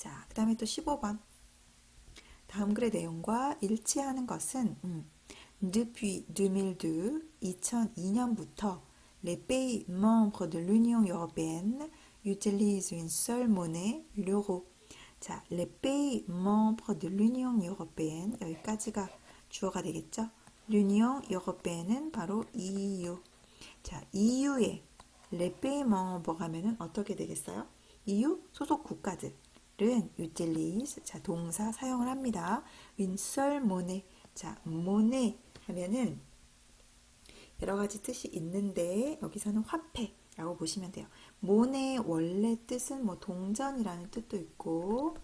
자, 그 다음에 또 15번. 다음 글의 내용과 일치하는 것은 음, Depuis 2002, 2002년부터 les pays membres de l'Union européenne utilisent une seule monnaie, l'euro. 자, les pays membres de l'Union européenne 여기까지가 주어가 되겠죠? l'Union européenne은 바로 EU. 자, EU의 les pays membres 하면은 어떻게 되겠어요? EU 소속 국가들 은 utilize 자, 동사 사용을 합니다. seule monnaie. 자, monnaie 하면은 여러 가지 뜻이 있는데 여기서는 화폐라고 보시면 돼요. 모네의 원래 뜻은 뭐 동전이라는 뜻도 있고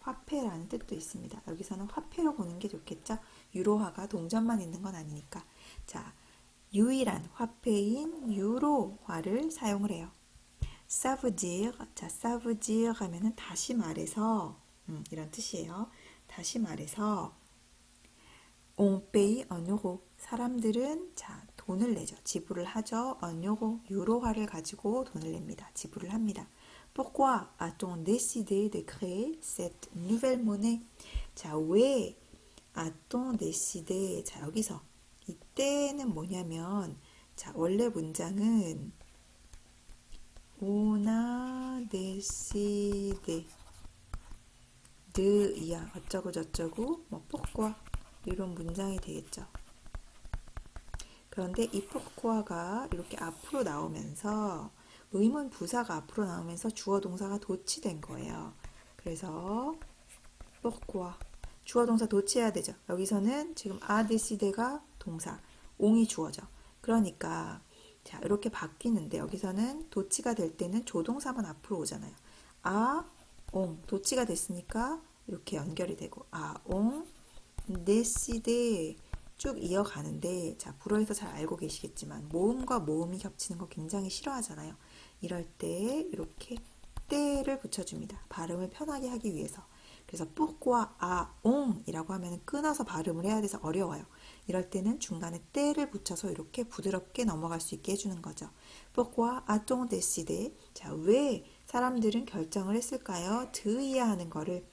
화폐라는 뜻도 있습니다. 여기서는 화폐로 보는 게 좋겠죠. 유로화가 동전만 있는 건 아니니까. 자, 유일한 화폐인 유로화를 사용을 해요. Dire, 자, dire 하면은 다시 말해서 음, 이런 뜻이에요. 다시 말해서 en euro. 사람들은 자 돈을 내죠. 지불을 하죠. euro, 유로화를 가지고 돈을 냅니다. 지불을 합니다. Pourquoi a-t-on décidé de créer cette nouvelle monnaie? 자, 왜 a-t-on décidé? 자, 여기서 이때는 뭐냐면 자, 원래 문장은 a décidé de 이야 어쩌고 저쩌고 뭐 pourquoi 이런 문장이 되겠죠. 그런데 이 포코아가 이렇게 앞으로 나오면서 의문 부사가 앞으로 나오면서 주어 동사가 도치된 거예요. 그래서 포코아 주어 동사 도치해야 되죠. 여기서는 지금 아데시데가 동사, 옹이 주어죠. 그러니까 자 이렇게 바뀌는데 여기서는 도치가 될 때는 조동사만 앞으로 오잖아요. 아, 옹 도치가 됐으니까 이렇게 연결이 되고 아, 옹 데시데 쭉 이어가는데 자 불어에서 잘 알고 계시겠지만 모음과 모음이 겹치는 거 굉장히 싫어하잖아요. 이럴 때 이렇게 때를 붙여줍니다. 발음을 편하게 하기 위해서. 그래서 뿌과 아옹이라고 하면 끊어서 발음을 해야 돼서 어려워요. 이럴 때는 중간에 때를 붙여서 이렇게 부드럽게 넘어갈 수 있게 해주는 거죠. 뿌과 아똥 데시데 자 왜 사람들은 결정을 했을까요? 드이야 하는 거를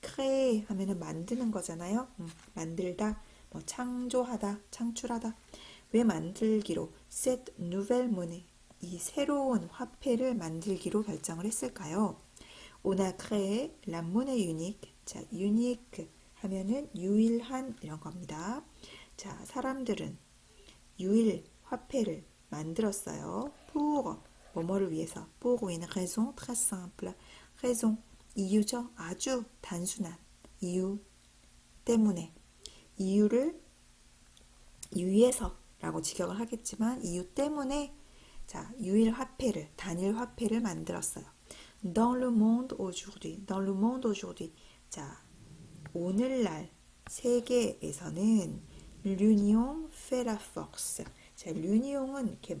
크레 하면은 만드는 거잖아요. 음, 만들다, 뭐 창조하다, 창출하다. 왜 만들기로 set nouvelle monnaie 이 새로운 화폐를 만들기로 결정을 했을까요? On a créé la monnaie unique. 자, unique 하면은 유일한 이런 겁니다. 자, 사람들은 유일 화폐를 만들었어요. pour 뭐뭐를 위해서. pour une raison très simple. raison 이유죠. 아주 단순한 이유 때문에 이유를 위해서라고 직역을 하겠지만 이유 때문에 자 유일 화폐를 단일 화폐를 만들었어요. Dans le monde aujourd'hui, dans le monde aujourd'hui. 자 오늘날 세계에서는 l'union fait la force. 자 l'union은 이렇게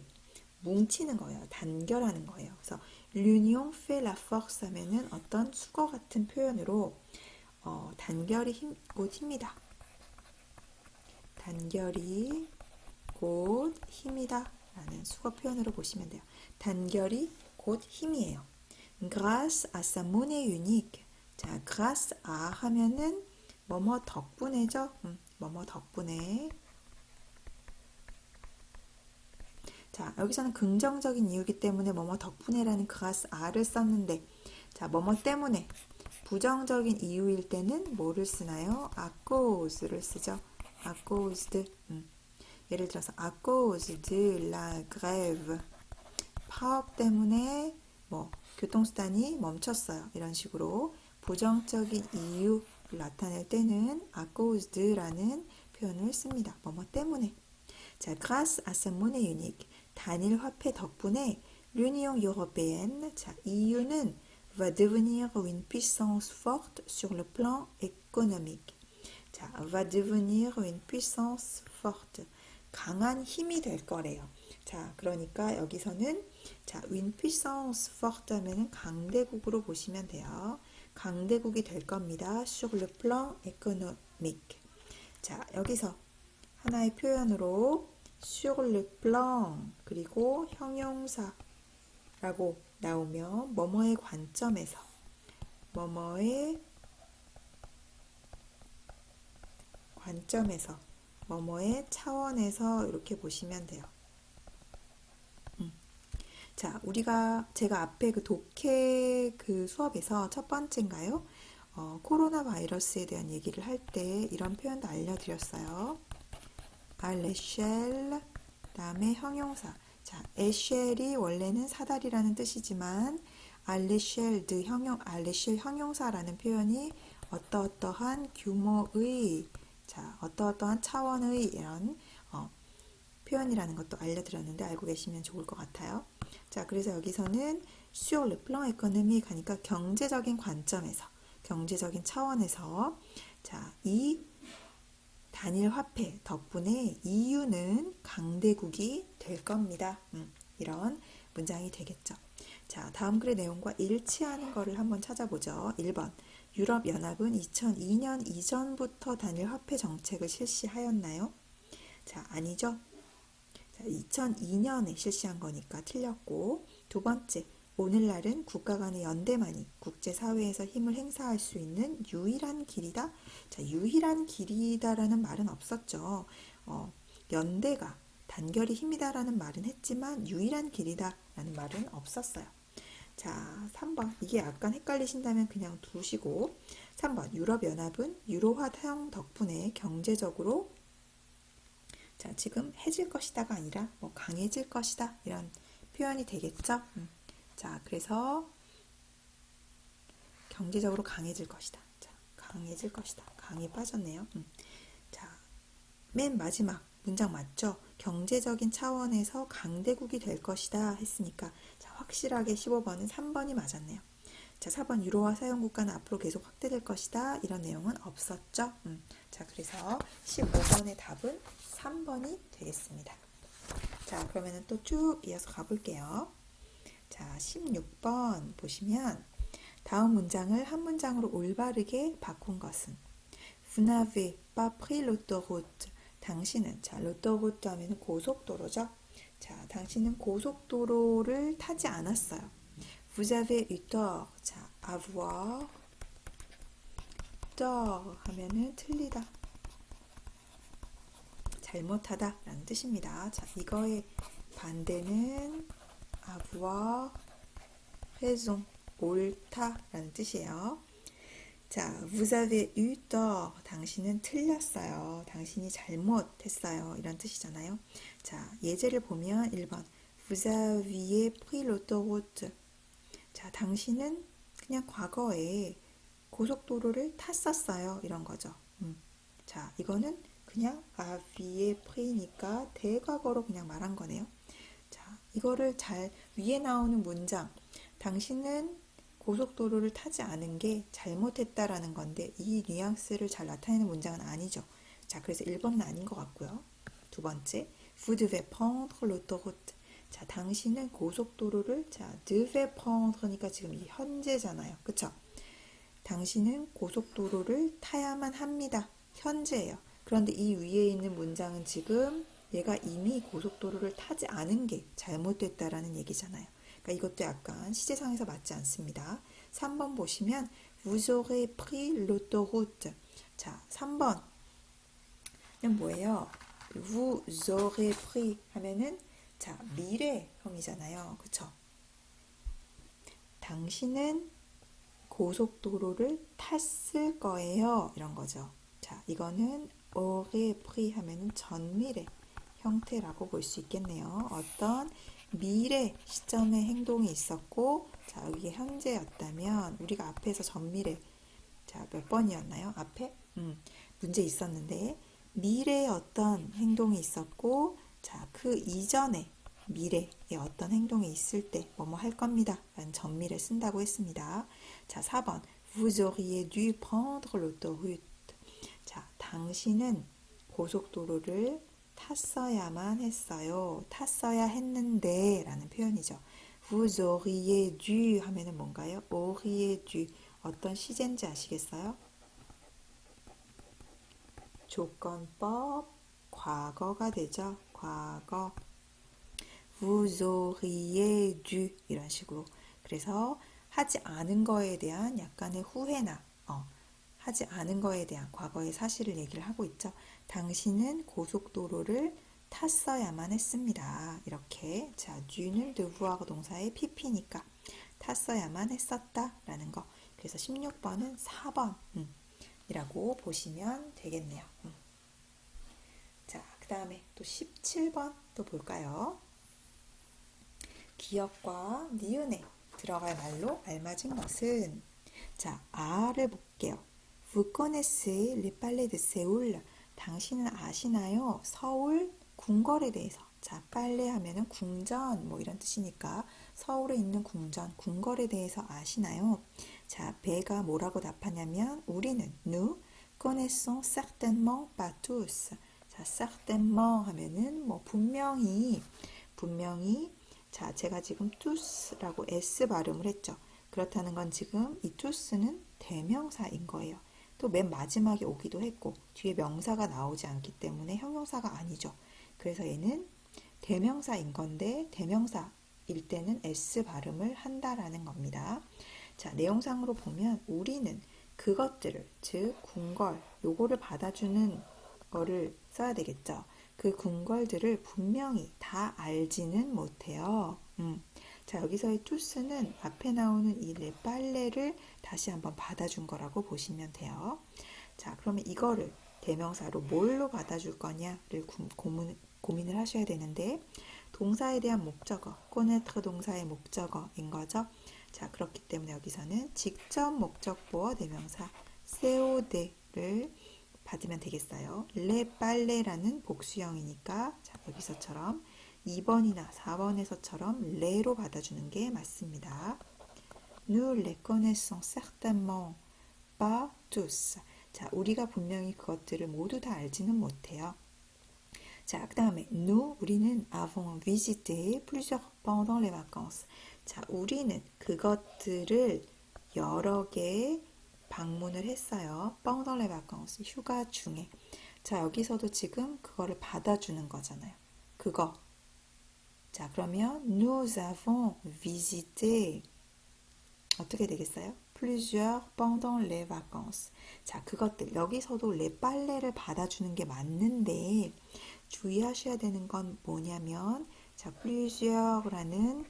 뭉치는 거예요. 단결하는 거예요. 그래서 l'union fait la force 하면은 어떤 수거 같은 표현으로 어, 단결이 힘, 곧 힘이다. 단결이 곧 힘이다. 라는 수거 표현으로 보시면 돼요. 단결이 곧 힘이에요. Grâce à sa monnaie unique. 자, grâce à 하면은 뭐뭐 덕분에죠. 음, 뭐뭐 덕분에. 자, 여기서는 긍정적인 이유기 때문에 뭐뭐 덕분에라는 grâce à를 썼는데 자, 뭐뭐 때문에 부정적인 이유일 때는 뭐를 쓰나요? à cause를 쓰죠. à cause de. 음. 예를 들어서 à cause de la grève. 파업 때문에 뭐 교통수단이 멈췄어요. 이런 식으로 부정적인 이유를 나타낼 때는 à cause de라는 표현을 씁니다. 뭐뭐 때문에. 자, grâce à sa monnaie unique. 단일 화폐 덕분에 l'Union européenne, 자, EU는 va devenir une puissance forte sur le plan économique. 자, va devenir une puissance forte. 강한 힘이 될 거래요. 자, 그러니까 여기서는 자, forte 하면은 강대국으로 보시면 돼요. 강대국이 될 겁니다. le plan économique. 자, 여기서 하나의 표현으로 le plan 그리고 형용사라고 나오면 뭐뭐의 관점에서 뭐뭐의 관점에서 뭐뭐의 차원에서 이렇게 보시면 돼요. 음. 자, 우리가 제가 앞에 그 독해 그 수업에서 첫 번째인가요? 어, 코로나 바이러스에 대한 얘기를 할 때 이런 표현도 알려드렸어요. 알레쉘, 다음에 형용사. 자, 에쉘이 원래는 사다리라는 뜻이지만 알레쉘 드 형용 알레쉘 형용사라는 표현이 어떠어떠한 규모의 자, 어떠어떠한 차원의 이런 어, 표현이라는 것도 알려드렸는데 알고 계시면 좋을 것 같아요. 자, 그래서 여기서는 sur le plan économique 하니까 경제적인 관점에서, 경제적인 차원에서 자, 이 단일 화폐 덕분에 EU는 강대국이 될 겁니다. 음, 이런 문장이 되겠죠. 자, 다음 글의 내용과 일치하는 거를 한번 찾아보죠. 1번. 유럽연합은 2002년 이전부터 단일 화폐 정책을 실시하였나요? 자, 아니죠. 자, 2002년에 실시한 거니까 틀렸고, 두 번째, 오늘날은 국가 간의 연대만이 국제사회에서 힘을 행사할 수 있는 유일한 길이다. 자, 유일한 길이다라는 말은 없었죠. 어, 연대가 단결이 힘이다라는 말은 했지만 유일한 길이다라는 말은 없었어요. 자, 3번. 이게 약간 헷갈리신다면 그냥 두시고. 3번. 유럽연합은 유로화 사용 덕분에 경제적으로 자, 지금 해질 것이다가 아니라 뭐 강해질 것이다. 이런 표현이 되겠죠? 음. 자, 그래서 경제적으로 강해질 것이다. 자, 강해질 것이다. 강이 빠졌네요. 음. 자, 맨 마지막 문장 맞죠? 경제적인 차원에서 강대국이 될 것이다 했으니까 자, 확실하게 15번은 3번이 맞았네요. 자, 4번 유로화 사용 국가는 앞으로 계속 확대될 것이다. 이런 내용은 없었죠. 음. 자, 그래서 15번의 답은 3번이 되겠습니다. 자, 그러면은 또 쭉 이어서 가볼게요. 자, 16번 보시면 다음 문장을 한 문장으로 올바르게 바꾼 것은 Vous n'avez pas. 당신은 자, l'autoroute 하면 고속도로죠. 자, 당신은 고속도로를 타지 않았어요. Vous avez eu tort. 자, avoir tort 하면은 틀리다. 잘못하다 라는 뜻입니다. 자, 이거의 반대는 avoir raison, 옳다 라는 뜻이에요. 자, vous avez eu tort. 당신은 틀렸어요. 당신이 잘못했어요. 이런 뜻이잖아요. 자, 예제를 보면 1번. Vous aviez pris l'autoroute. 자, 당신은 그냥 과거에 고속도로를 탔었어요. 이런 거죠. 음. 자, 이거는 그냥 aviez pris니까 대과거로 그냥 말한 거네요. 자, 이거를 잘 위에 나오는 문장. 당신은 고속도로를 타지 않은 게 잘못했다라는 건데 이 뉘앙스를 잘 나타내는 문장은 아니죠. 자, 그래서 1번은 아닌 것 같고요. 두 번째, vous devez prendre l'autoroute. 자, 당신은 고속도로를 자, devez prendre니까 지금 이 현재잖아요. 그쵸? 당신은 고속도로를 타야만 합니다. 현재예요. 그런데 이 위에 있는 문장은 지금 얘가 이미 고속도로를 타지 않은 게 잘못됐다라는 얘기잖아요. 그러니까 이것도 약간 시제상에서 맞지 않습니다. 3번 보시면 vous aurez pris l'autoroute. 자, 3번은 뭐예요? vous aurez pris 하면은 자, 미래형이잖아요. 그쵸? 당신은 고속도로를 탔을 거예요. 이런 거죠. 자, 이거는 aurait 하면은 전미래 형태라고 볼 수 있겠네요. 어떤 미래 시점의 행동이 있었고, 자, 여기 현재였다면, 우리가 앞에서 전미래, 자, 몇 번이었나요? 앞에? 음, 문제 있었는데, 미래에 어떤 행동이 있었고, 자, 그 이전에 미래에 어떤 행동이 있을 때, 뭐뭐 할 겁니다. 라는 전미래 쓴다고 했습니다. 자, 4번. Vous auriez dû prendre l'autoroute. 자, 당신은 고속도로를 탔어야만 했어요. 탔어야 했는데 라는 표현이죠. Vous auriez dû 하면은 뭔가요? auriez dû 어떤 시제인지 아시겠어요? 조건법 과거가 되죠. 과거 Vous auriez dû 이런 식으로 그래서 하지 않은 거에 대한 약간의 후회나 어, 하지 않은 거에 대한 과거의 사실을 얘기를 하고 있죠. 당신은 고속도로를 탔어야만 했습니다. 이렇게 자, 뒤는 devoir 동사의 pp니까 탔어야만 했었다라는 거. 그래서 16번은 4번 음, 이라고 보시면 되겠네요. 음. 자, 그 다음에 또 17번 또 볼까요? 기억과 니은에 들어갈 말로 알맞은 것은 자, 아를 볼게요. Vous connaissez? 당신은 아시나요? 서울 궁궐에 대해서. 자, 빨래 하면은 궁전 뭐 이런 뜻이니까 서울에 있는 궁전, 궁궐에 대해서 아시나요? 자, 배가 뭐라고 답하냐면 우리는 nous connaissons certainement pas tous. 자, certainement 하면은 뭐 분명히 분명히 자, 제가 지금 tous라고 s 발음을 했죠. 그렇다는 건 지금 이 tous는 대명사인 거예요. 또 맨 마지막에 오기도 했고 뒤에 명사가 나오지 않기 때문에 형용사가 아니죠. 그래서 얘는 대명사인 건데 대명사일 때는 s 발음을 한다라는 겁니다. 자, 내용상으로 보면 우리는 그것들을 즉 궁궐 요거를 받아주는 거를 써야 되겠죠. 그 궁궐들을 분명히 다 알지는 못해요. 음. 자, 여기서의 투스는 앞에 나오는 이 네 빨래를 다시 한번 받아준 거라고 보시면 돼요. 자, 그러면 이거를 대명사로 뭘로 받아줄 거냐를 구- 고민, 고민을 하셔야 되는데 동사에 대한 목적어, 꼬네트 동사의 목적어인 거죠. 자, 그렇기 때문에 여기서는 직접 목적보어 대명사 세오데를 받으면 되겠어요. 레 빨레라는 복수형이니까 자, 여기서처럼 2번이나 4번에서처럼 레로 받아주는 게 맞습니다. Nous les connaissons certainement pas tous. 자, 우리가 분명히 그것들을 모두 다 알지는 못해요. 자, 그 다음에 nous, 우리는 avons visité plusieurs pendant les vacances. 자, 우리는 그것들을 여러 개 방문을 했어요. les vacances, 휴가 중에. 자, 여기서도 지금 그거를 받아주는 거잖아요. 그거. 자, 그러면 nous avons visité 어떻게 되겠어요? plusieurs pendant les vacances. 자, 그것들 여기서도 레 빨래를 받아주는 게 맞는데 주의하셔야 되는 건 뭐냐면 자, plusieurs라는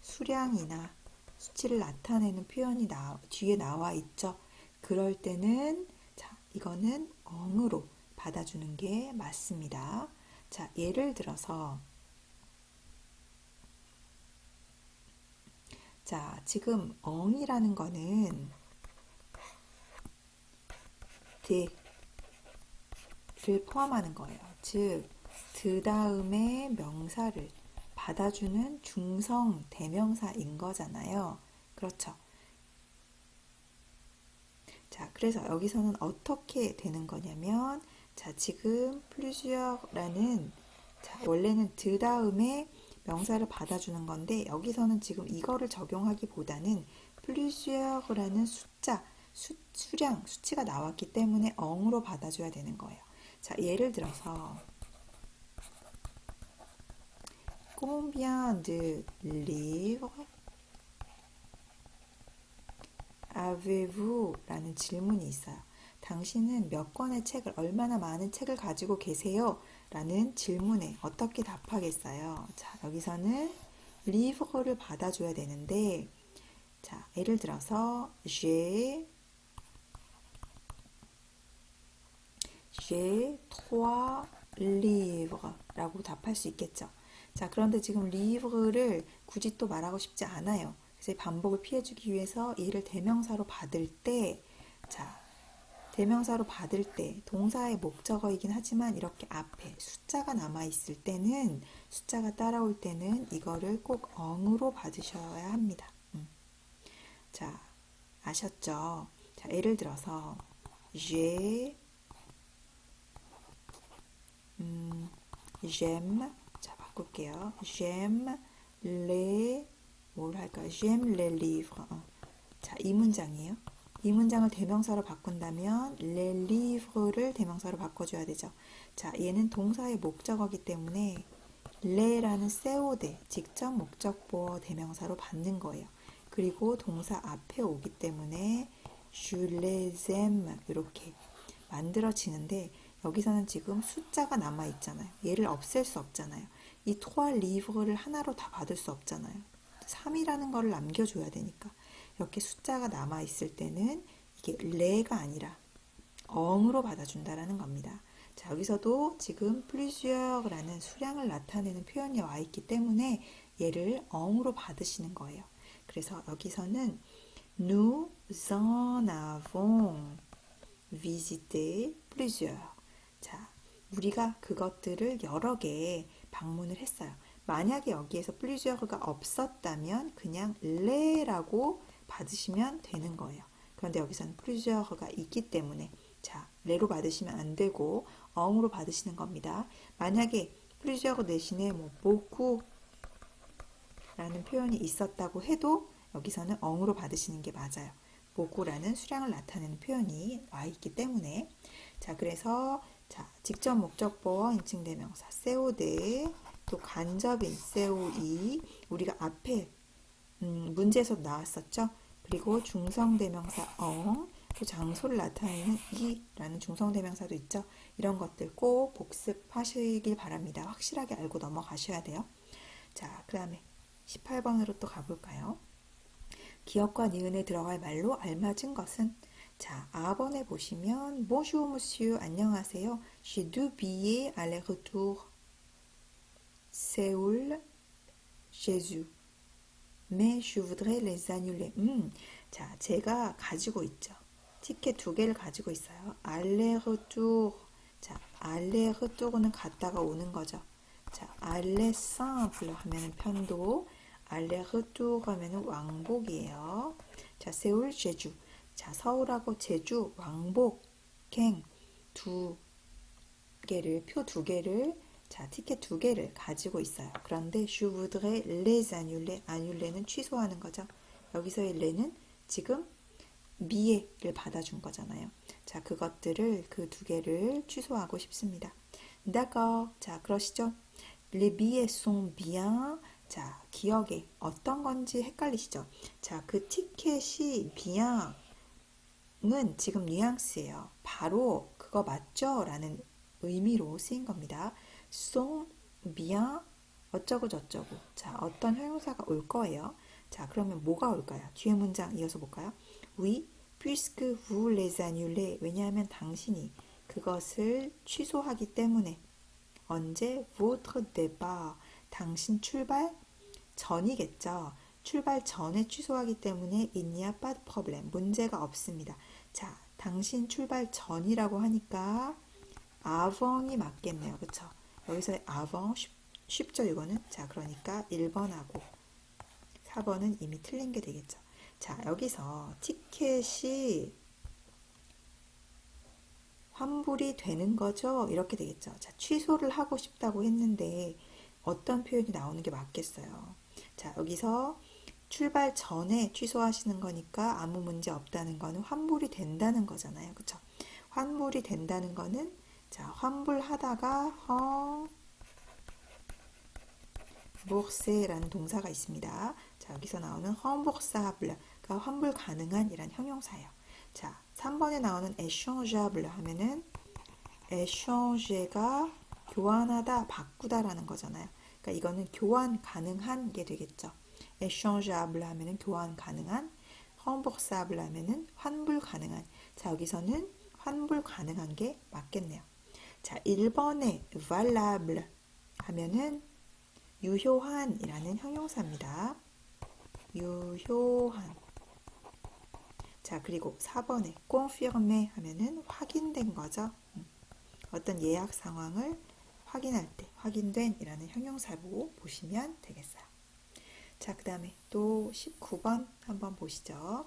수량이나 수치를 나타내는 표현이 나, 뒤에 나와 있죠. 그럴 때는 자, 이거는 엉으로 받아주는 게 맞습니다. 자, 예를 들어서 자, 지금 엉이라는 거는 드를 포함하는 거예요. 즉, 드 다음에 명사를 받아주는 중성 대명사인 거잖아요. 그렇죠. 자, 그래서 여기서는 어떻게 되는 거냐면, 자, 지금 플루시어라는 자, 원래는 드 다음에 명사를 받아주는 건데 여기서는 지금 이거를 적용하기보다는 플루시어라는 숫자, 수, 수량, 수치가 나왔기 때문에 엉으로 받아줘야 되는 거예요. 자, 예를 들어서 Combien de livres avez-vous? 라는 질문이 있어요. 당신은 몇 권의 책을, 얼마나 많은 책을 가지고 계세요? 라는 질문에 어떻게 답하겠어요? 자, 여기서는 리브를 받아줘야 되는데, 자, 예를 들어서, j'ai, j'ai trois livres 라고 답할 수 있겠죠. 자, 그런데 지금 livre를 굳이 또 말하고 싶지 않아요. 그래서 이 반복을 피해주기 위해서 얘를 대명사로 받을 때, 자, 대명사로 받을 때 동사의 목적어이긴 하지만 이렇게 앞에 숫자가 남아 있을 때는 숫자가 따라올 때는 이거를 꼭 엉으로 받으셔야 합니다. 음. 자, 아셨죠? 자, 예를 들어서 j'ai 음, j'aime 자, 바꿀게요. j'aime les 뭘 할까요? j'aime les livres. 어. 자, 이 문장이에요. 이 문장을 대명사로 바꾼다면 les livres를 대명사로 바꿔줘야 되죠. 자, 얘는 동사의 목적어기 때문에 les라는 세오데 직접 목적보어 대명사로 받는 거예요. 그리고 동사 앞에 오기 때문에 aime 이렇게 만들어지는데 여기서는 지금 숫자가 남아 있잖아요. 얘를 없앨 수 없잖아요. 이 토알 리브를 하나로 다 받을 수 없잖아요. 3이라는 거를 남겨줘야 되니까 이렇게 숫자가 남아 있을 때는 이게 레가 아니라 엉으로 받아준다라는 겁니다. 자, 여기서도 지금 plusieurs라는 수량을 나타내는 표현이 와 있기 때문에 얘를 엉으로 받으시는 거예요. 그래서 여기서는 nous en avons visité plusieurs. 자, 우리가 그것들을 여러 개 방문을 했어요. 만약에 여기에서 plusieurs가 없었다면 그냥 레라고 받으시면 되는 거예요. 그런데 여기서는 plusieurs가 있기 때문에 자, 레로 받으시면 안 되고 엉으로 받으시는 겁니다. 만약에 plusieurs 대신에 뭐 beaucoup 라는 표현이 있었다고 해도 여기서는 엉으로 받으시는 게 맞아요. 보고라는 수량을 나타내는 표현이 와 있기 때문에 자 그래서 자 직접 목적 보어 인칭 대명사 세오데 또 간접인 세오이 우리가 앞에 음, 문제에서 나왔었죠. 그리고 중성 대명사 엉, 또 장소를 나타내는 이라는 중성 대명사도 있죠. 이런 것들 꼭 복습하시길 바랍니다. 확실하게 알고 넘어가셔야 돼요. 자, 그 다음에 18번으로 또 가볼까요? 기억과 니은에 들어갈 말로 알맞은 것은 자, 4번에 보시면 Bonjour monsieur, 안녕하세요. J'ai deux billets aller-retour. Séoul, Jésus. Mais je voudrais les annuler. 음, 자, 제가 가지고 있죠. 티켓 두 개를 가지고 있어요. aller-retour. 자, aller-retour는 갔다가 오는 거죠. 자, aller simple 하면은 편도, aller-retour 하면은 왕복이에요. 자, 세울, 제주. 자, 서울하고 제주 왕복 갱두 개를 표 두 개를 자, 티켓 두 개를 가지고 있어요. 그런데 je voudrais les annuler. annuler는 취소하는 거죠. 여기서의 레는 지금 미에를 받아준 거잖아요. 자, 그것들을 그 두 개를 취소하고 싶습니다. d'accord. 자, 그러시죠? Les billets sont bien. 자, 기억에 어떤 건지 헷갈리시죠? 자, 그 티켓이 비양 은 지금 뉘앙스예요. 바로 그거 맞죠? 라는 의미로 쓰인 겁니다. sont bien 어쩌고 저쩌고. 자, 어떤 형용사가 올 거예요. 자, 그러면 뭐가 올까요? 뒤에 문장 이어서 볼까요? Puisque vous les annulez. 왜냐하면 당신이 그것을 취소하기 때문에 언제 votre départ 당신 출발 전이겠죠. 출발 전에 취소하기 때문에 pas de problème 문제가 없습니다. 자, 당신 출발 전이라고 하니까 avant이 맞겠네요. 그렇죠? 여기서 avant 쉽, 쉽죠 이거는? 자, 그러니까 1번하고 4번은 이미 틀린 게 되겠죠. 자, 여기서 티켓이 환불이 되는 거죠? 이렇게 되겠죠. 자, 취소를 하고 싶다고 했는데 어떤 표현이 나오는 게 맞겠어요? 자, 여기서 출발 전에 취소하시는 거니까 아무 문제 없다는 거는 환불이 된다는 거잖아요. 그쵸? 환불이 된다는 거는 자, 환불하다가 헝 보르세라는 동사가 있습니다. 자, 여기서 나오는 헝보르사블가 환불 가능한 이란 형용사예요. 자, 3번에 나오는 échangeable 하면은 échange가 교환하다, 바꾸다라는 거잖아요. 그러니까 이거는 교환 가능한 게 되겠죠. Échangeable 하면은 교환 가능한, remboursable 하면은 환불 가능한. 자, 여기서는 환불 가능한 게 맞겠네요. 자, 1번에 valable 하면은 유효한이라는 형용사입니다. 유효한. 자, 그리고 4번에 confirmé 하면은 확인된 거죠. 음. 어떤 예약 상황을 확인할 때 확인된이라는 형용사로 보시면 되겠어요. 자, 그 다음에 또 19번 한번 보시죠.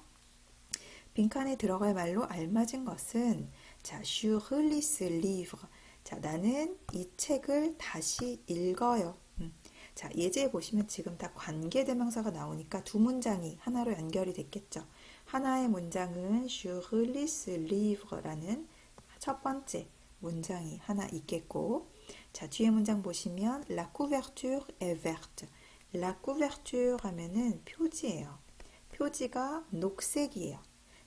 빈칸에 들어갈 말로 알맞은 것은 자, je relis livre. 자, 나는 이 책을 다시 읽어요. 음. 자, 예제에 보시면 지금 다 관계 대명사가 나오니까 두 문장이 하나로 연결이 됐겠죠. 하나의 문장은 Je relis livre라는 첫 번째 문장이 하나 있겠고 자, 뒤에 문장 보시면 La couverture est verte. La couverture 하면은 표지예요. 표지가 녹색이에요.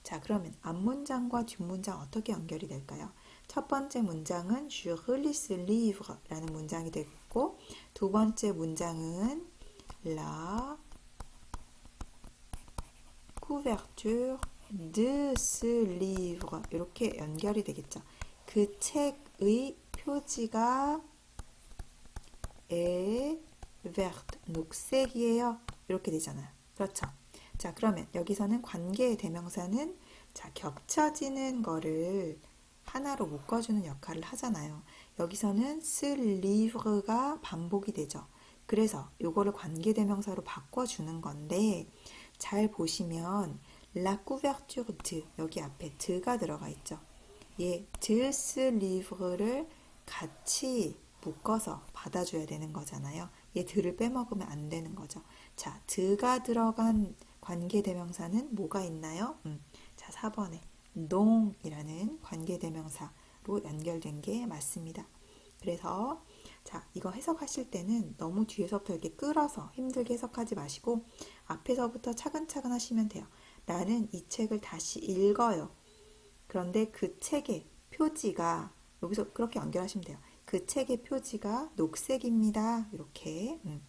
자, 그러면 앞문장과 뒷문장 어떻게 연결이 될까요? 첫 번째 문장은 Je relis ce livre라는 문장이 되겠고 두 번째 문장은 La couverture de ce livre 이렇게 연결이 되겠죠. 그 책의 표지가 est verte 녹색이에요. 이렇게 되잖아요. 그렇죠. 자, 그러면 여기서는 관계의 대명사는 자, 겹쳐지는 거를 하나로 묶어주는 역할을 하잖아요. 여기서는 쓸 livre가 반복이 되죠. 그래서 요거를 관계 대명사로 바꿔주는 건데 잘 보시면 la couverture de 여기 앞에 de가 들어가 있죠. 예, de ce livre를 같이 묶어서 받아줘야 되는 거잖아요. 얘 드를 빼먹으면 안 되는 거죠. 자, 드가 들어간 관계대명사는 뭐가 있나요? 음, 자, 4번에 농이라는 관계대명사로 연결된 게 맞습니다. 그래서 자, 이거 해석하실 때는 너무 뒤에서부터 이렇게 끌어서 힘들게 해석하지 마시고 앞에서부터 차근차근 하시면 돼요. 나는 이 책을 다시 읽어요. 그런데 그 책의 표지가 여기서 그렇게 연결하시면 돼요. 그 책의 표지가 녹색입니다. 이렇게 음,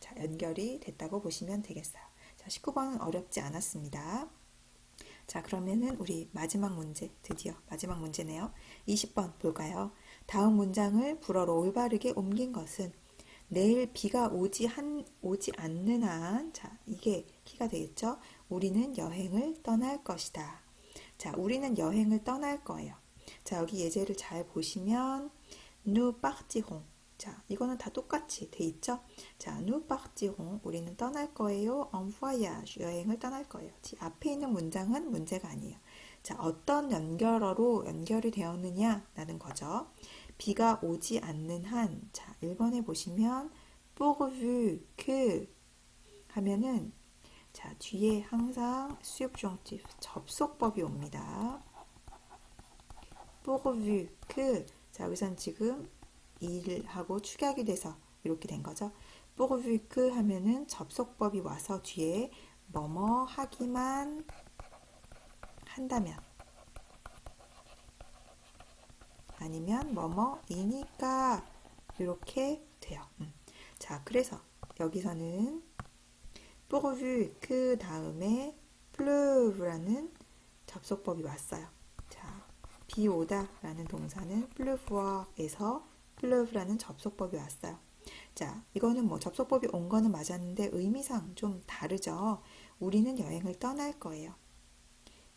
자 연결이 됐다고 보시면 되겠어요. 자 19번은 어렵지 않았습니다. 자 그러면은 우리 마지막 문제 드디어 마지막 문제네요. 20번 볼까요? 다음 문장을 불어로 올바르게 옮긴 것은 내일 비가 오지 한 오지 않는 한 자 이게 키가 되겠죠. 우리는 여행을 떠날 것이다. 자 우리는 여행을 떠날 거예요. 자 여기 예제를 잘 보시면 nous partirons. 자, 이거는 다 똑같이 돼 있죠? 자, nous partirons. 우리는 떠날 거예요. en voyage. 여행을 떠날 거예요. 지 앞에 있는 문장은 문제가 아니에요. 자, 어떤 연결어로 연결이 되었느냐라는 거죠. 비가 오지 않는 한. 자, 1번에 보시면 pourvu que 하면은 자, 뒤에 항상 subjunctive 접속법이 옵니다. pourvu que 자, 여기선 지금 일하고 축약이 돼서 이렇게 된 거죠. que 하면은 접속법이 와서 뒤에 뭐뭐 하기만 한다면 아니면 뭐뭐이니까 이렇게 돼요. 음. 자, 그래서 여기서는 que 다음에 pleuve라는 접속법이 왔어요. 자, 비 오다 라는 동사는 pleuvoir에서 pleuve라는 접속법이 왔어요. 자, 이거는 뭐 접속법이 온 거는 맞았는데 의미상 좀 다르죠. 우리는 여행을 떠날 거예요.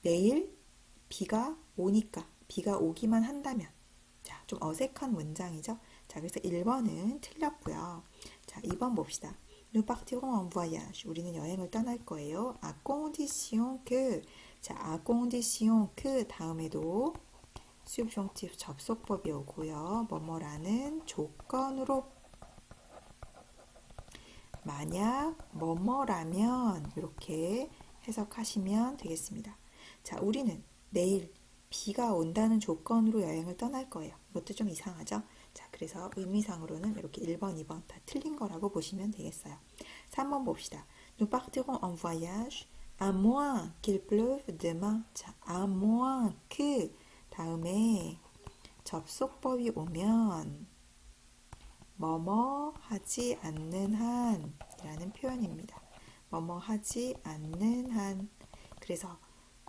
내일 비가 오니까 비가 오기만 한다면 자, 좀 어색한 문장이죠. 자, 그래서 1번은 틀렸고요. 자, 2번 봅시다. Nous partirons en voyage. 우리는 여행을 떠날 거예요. à condition que 자, à condition que 다음에도 subjunctive 접속법이 오고요. 뭐뭐라는 조건으로 만약 뭐뭐라면 이렇게 해석하시면 되겠습니다. 자, 우리는 내일 비가 온다는 조건으로 여행을 떠날 거예요. 이것도 좀 이상하죠? 자, 그래서 의미상으로는 이렇게 1번, 2번 다 틀린 거라고 보시면 되겠어요. 3번 봅시다. Nous partirons en voyage à moins qu'il pleuve demain. 자, à moins que 다음에 접속법이 오면 뭐뭐 하지 않는 한 이라는 표현입니다. 뭐뭐 하지 않는 한. 그래서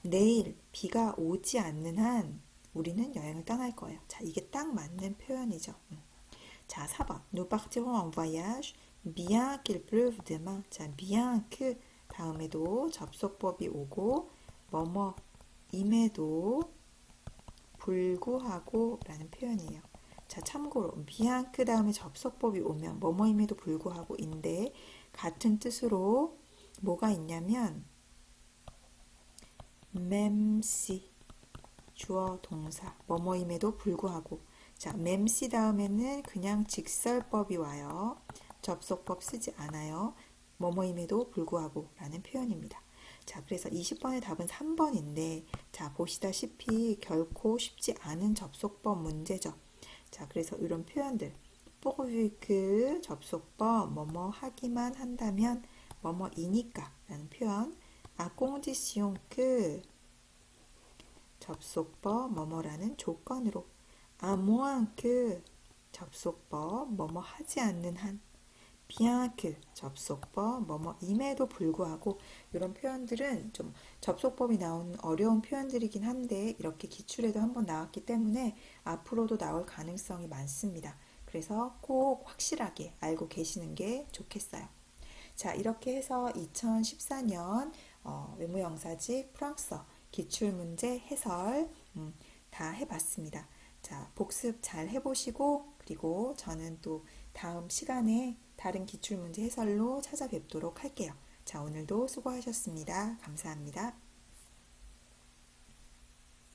내일 비가 오지 않는 한 우리는 여행을 떠날 거예요. 자, 이게 딱 맞는 표현이죠. 음. 자, 4번. Nous partirons en voyage bien qu'il pleuve demain. 자, bien que 다음에도 접속법이 오고 뭐뭐 임에도 불구하고 라는 표현이에요. 자, 참고로 que 다음에 접속법이 오면 뭐뭐임에도 불구하고인데 같은 뜻으로 뭐가 있냐면 맴씨 주어 동사 뭐뭐임에도 불구하고. 자 맴씨 다음에는 그냥 직설법이 와요. 접속법 쓰지 않아요. 뭐뭐임에도 불구하고 라는 표현입니다 자 그래서 20번의 답은 3번인데 자 보시다시피 결코 쉽지 않은 접속법 문제죠. 자 그래서 이런 표현들. que 접속법 뭐뭐 하기만 한다면 뭐뭐이니까 라는 표현. que 접속법 뭐뭐라는 조건으로. que 접속법 뭐뭐 하지 않는 한 bien que 접속법 뭐뭐임에도 불구하고 이런 표현들은 좀 접속법이 나오는 어려운 표현들이긴 한데 이렇게 기출에도 한번 나왔기 때문에 앞으로도 나올 가능성이 많습니다. 그래서 꼭 확실하게 알고 계시는 게 좋겠어요. 자, 이렇게 해서 2014년 어, 외무영사직 프랑스어 기출문제 해설 음, 다 해봤습니다. 자, 복습 잘 해보시고 그리고 저는 또 다음 시간에 다른 기출문제 해설로 찾아뵙도록 할게요. 자, 오늘도 수고하셨습니다. 감사합니다.